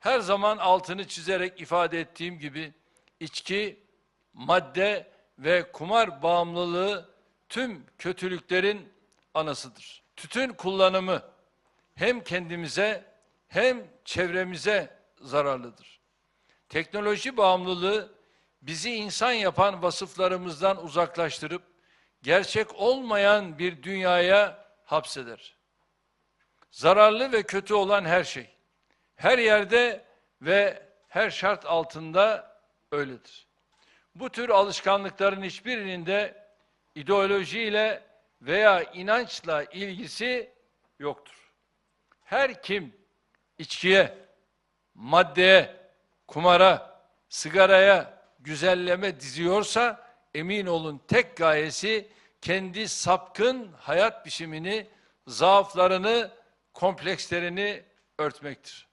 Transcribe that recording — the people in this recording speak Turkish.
Her zaman altını çizerek ifade ettiğim gibi içki, madde ve kumar bağımlılığı tüm kötülüklerin anasıdır. Tütün kullanımı hem kendimize hem çevremize zararlıdır. Teknoloji bağımlılığı bizi insan yapan vasıflarımızdan uzaklaştırıp gerçek olmayan bir dünyaya hapseder. Zararlı ve kötü olan her şey her yerde ve her şart altında öyledir. Bu tür alışkanlıkların hiçbirinin de ideolojiyle veya inançla ilgisi yoktur. Her kim içkiye, maddeye, kumara, sigaraya, güzelleme diziyorsa emin olun tek gayesi kendi sapkın hayat biçimini, zaaflarını, komplekslerini örtmektir.